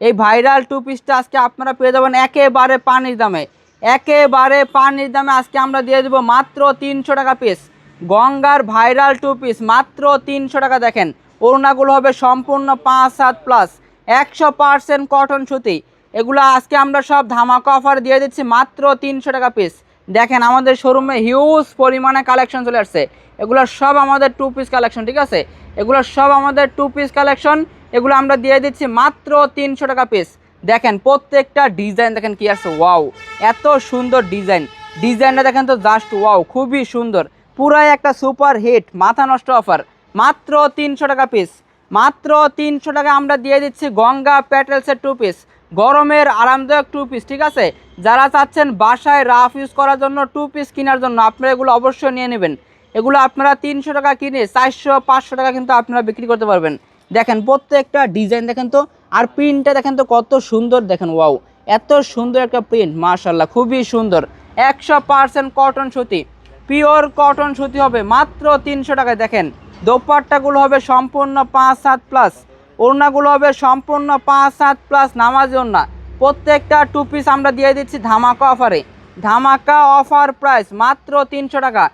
এই viral two পিসটা আজকে আপনারা পেয়ে যাবেন একেবারে পানির দামে। একেবারে পানির দামে আজকে আমরা দিয়ে দেবো মাত্র তিনশো টাকা পিস গঙ্গার ভাইরাল টু পিস মাত্র তিনশো টাকা দেখেন। ওড়নাগুলো হবে সম্পূর্ণ পাঁচ সাত প্লাস একশো পার্সেন্ট কটন সুতি। এগুলো আজকে আমরা সব ধামাকা অফার দিয়ে দিচ্ছি মাত্র তিনশো টাকা পিস দেখেন আমাদের শোরুমে হিউজ পরিমাণে কালেকশন চলে আসছে। এগুলো সব আমাদের টু পিস কালেকশন ঠিক আছে? এগুলো সব আমাদের টু পিস কালেকশন এগুলো আমরা দিয়ে দিচ্ছি মাত্র তিনশো টাকা পিস দেখেন প্রত্যেকটা ডিজাইন দেখেন কি আছে ওয়াও এত সুন্দর ডিজাইন ডিজাইনটা দেখেন তো জাস্ট ওয়াও খুবই সুন্দর। পুরাই একটা সুপার হিট মাথা নষ্ট অফার মাত্র তিনশো টাকা পিস মাত্র তিনশো টাকা আমরা দিয়ে দিচ্ছি গঙ্গা প্যাটেলসের টু পিস গরমের আরামদায়ক টু পিস ঠিক আছে? যারা চাচ্ছেন বাসায় রাফ ইউজ করার জন্য টু পিস কেনার জন্য, আপনারা এগুলো অবশ্যই নিয়ে নেবেন। এগুলো আপনারা তিনশো টাকা কিনে চারশো, পাঁচশো টাকা কিন্তু আপনারা বিক্রি করতে পারবেন। দেখেন, প্রত্যেকটা ডিজাইন দেখেন তো, আর প্রিন্টটা দেখেন তো কত সুন্দর, দেখেন ওয়াও এত সুন্দর একটা প্রিন্ট মার্শাল্লাহ খুবই সুন্দর। একশো পার্সেন্ট কটন সুতি পিওর কটন সুতি হবে, মাত্র তিনশো টাকায়। দেখেন, দোপাট্টাগুলো হবে সম্পূর্ণ পাঁচ সাত প্লাস ওড়নাগুলো হবে সম্পূর্ণ পাঁচ, সাত প্লাস নামাজ ওড়না। প্রত্যেকটা টু পিস আমরা দিয়ে দিচ্ছি ধামাকা অফারে ধামাকা অফার প্রাইস মাত্র তিনশো টাকা।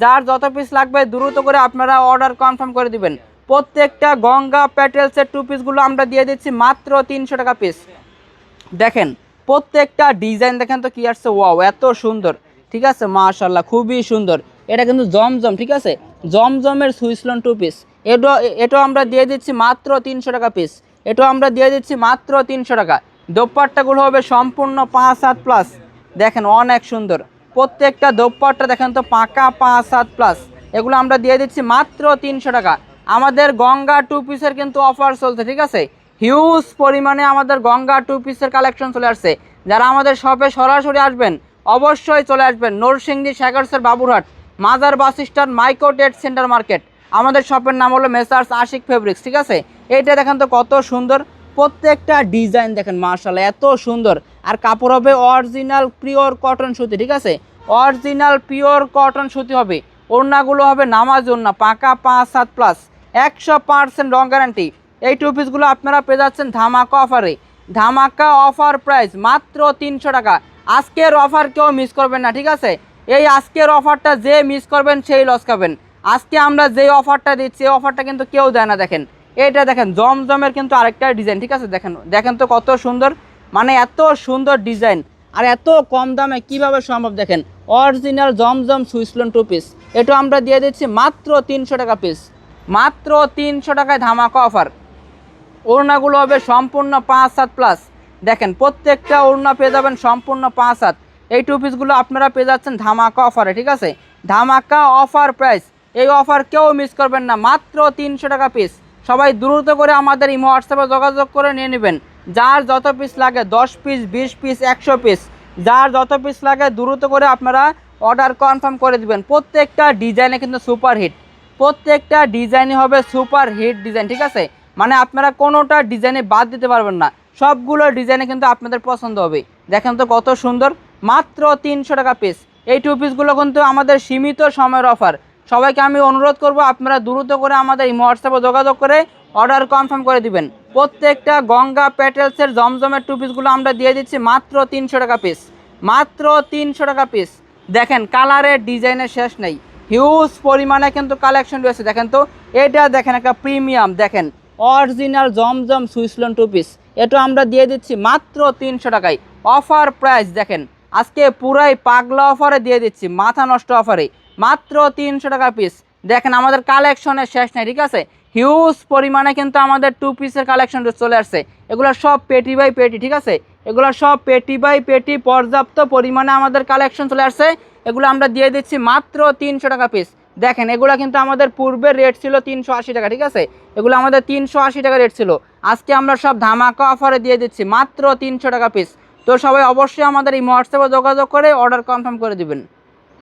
যার যত পিস লাগবে দ্রুত করে আপনারা অর্ডার কনফার্ম করে দিবেন। প্রত্যেকটা গঙ্গা প্যাটেলসের টু পিসগুলো আমরা দিয়ে দিচ্ছি মাত্র তিনশো টাকা পিস দেখেন, প্রত্যেকটা ডিজাইন দেখেন তো কি আসছে? ওয়াও এত সুন্দর। ঠিক আছে? মাশাল্লাহ খুবই সুন্দর। এটা কিন্তু জমজম, ঠিক আছে? জমজমের সুইসলন টু পিস এটা এটাও আমরা দিয়ে দিচ্ছি মাত্র তিনশো টাকা পিস এটাও আমরা দিয়ে দিচ্ছি মাত্র তিনশো টাকা। দোপাট্টাগুলো হবে সম্পূর্ণ পাঁচ সাত প্লাস দেখেন অনেক সুন্দর। প্রত্যেকটা দোপাট্টা দেখেন তো পাকা পাঁচ সাত প্লাস এগুলো আমরা দিয়ে দিচ্ছি মাত্র তিনশো টাকা। আমাদের গঙ্গা টু পিসের কিন্তু অফার চলছে, ঠিক আছে? হিউজ পরিমাণে আমাদের গঙ্গা টু পিসের কালেকশন চলে আসছে। যারা আমাদের শপে সরাসরি আসবেন, অবশ্যই চলে আসবেন। নরসিংদী শেখারসের বাবুরহাট, মাজার বাস স্ট্যান্ড মাইক্রো ডেট সেন্টার মার্কেট আমাদের শপের নাম হলো মেসার্স আশিক ফেব্রিক্স ঠিক আছে? এইটা দেখেন তো কত সুন্দর। প্রত্যেকটা ডিজাইন দেখেন মার্শাল্লাহ এত সুন্দর। আর কাপড় হবে অরিজিনাল পিওর কটন সুতি, ঠিক আছে? অরিজিনাল পিওর কটন সুতি হবে। ওড়নাগুলো হবে নামাজ ওড়না, পাকা পাঁচ সাত প্লাস একশো পার্সেন্ট রং গ্যারান্টি এই টু পিসগুলো আপনারা পেয়ে যাচ্ছেন ধামাকা অফারে ধামাকা অফার প্রাইস মাত্র তিনশো টাকা। আজকের অফার কেউ মিস করবেন না, ঠিক আছে? এই আজকের অফারটা যে মিস করবেন, সেই লস খাবেন। আজকে আমরা যে অফারটা দিচ্ছি অফারটা কিন্তু কেউ দেয় না, দেখেন। এটা দেখেন, জমজমের কিন্তু আরেকটা ডিজাইন ঠিক আছে? দেখেন দেখেন তো কত সুন্দর মানে এত সুন্দর ডিজাইন আর এত কম দামে কীভাবে সম্ভব, দেখেন? Original Zamzam swiss lawn two piece এটা আমরা দিয়ে দিচ্ছি মাত্র তিনশো টাকা পিস মাত্র তিনশো টাকায় ধামাকা অফার ওড়নাগুলো হবে সম্পূর্ণ পাঁচ সাত প্লাস দেখেন, প্রত্যেকটা ওড়না পেয়ে যাবেন সম্পূর্ণ পাঁচ সাত। এই টু পিসগুলো আপনারা পেয়ে যাচ্ছেন ধামাকা অফারে ঠিক আছে? ধামাকা অফার প্রাইস এই অফার কেউ মিস করবেন না, মাত্র তিনশো টাকা পিস সবাই দ্রুত করে আমাদের ইমো হোয়াটসঅ্যাপে যোগাযোগ করে নিয়ে নেবেন। যার যত পিস লাগে, দশ পিস বিশ পিস একশো পিস যার যত পিস লাগে, দ্রুত করে আপনারা অর্ডার কনফার্ম করে দিবেন। প্রত্যেকটা ডিজাইনে কিন্তু সুপার হিট প্রত্যেকটা ডিজাইনই হবে সুপার হিট ডিজাইন ঠিক আছে? মানে আপনারা কোনোটা ডিজাইনে বাদ দিতে পারবেন না। সবগুলো ডিজাইনে কিন্তু আপনাদের পছন্দ হবে। দেখেন তো কত সুন্দর। মাত্র তিনশো টাকা পিস এই টু পিসগুলো কিন্তু আমাদের সীমিত সময়ের অফার সবাইকে আমি অনুরোধ করব, আপনারা দ্রুত করে আমাদের এই হোয়াটসঅ্যাপে যোগাযোগ করে অর্ডার কনফার্ম করে দিবেন। প্রত্যেকটা গঙ্গা প্যাটেলসের জমজমের টু পিসগুলো আমরা দিয়ে দিচ্ছি, মাত্র তিনশো টাকা পিস মাত্র তিনশো টাকা পিস দেখেন কালারের ডিজাইনের শেষ নেই। হিউজ পরিমাণে কিন্তু কালেকশন রয়েছে, দেখেন তো। এটা দেখেন একটা প্রিমিয়াম দেখেন। Original Zamzam swiss lawn two piece এটা আমরা দিয়ে দিচ্ছি মাত্র তিনশো টাকায়। অফার প্রাইস দেখেন। আজকে পুরাই পাগলা অফারে দিয়ে দিচ্ছি, মাথা নষ্ট অফারে মাত্র তিনশো টাকা পিস দেখেন আমাদের কালেকশনের শেষ নেই, ঠিক আছে? হিউজ পরিমাণে কিন্তু আমাদের টু পিসের কালেকশন চলে আসছে। এগুলো সব পেটি বাই পেটি, ঠিক আছে? এগুলো সব পেটি বাই পেটি পর্যাপ্ত পরিমাণে আমাদের কালেকশন চলে আসছে। এগুলো আমরা দিয়ে দিচ্ছি মাত্র তিনশো টাকা পিস দেখেন, এগুলো কিন্তু আমাদের পূর্বের রেট ছিল তিনশো আশি টাকা, ঠিক আছে? এগুলো আমাদের তিনশো আশি টাকা রেট ছিল। আজকে আমরা সব ধামাকা অফারে দিয়ে দিচ্ছি মাত্র তিনশো টাকা পিস তো সবাই অবশ্যই আমাদের এই হোয়াটসঅ্যাপে যোগাযোগ করে অর্ডার কনফার্ম করে দিবেন।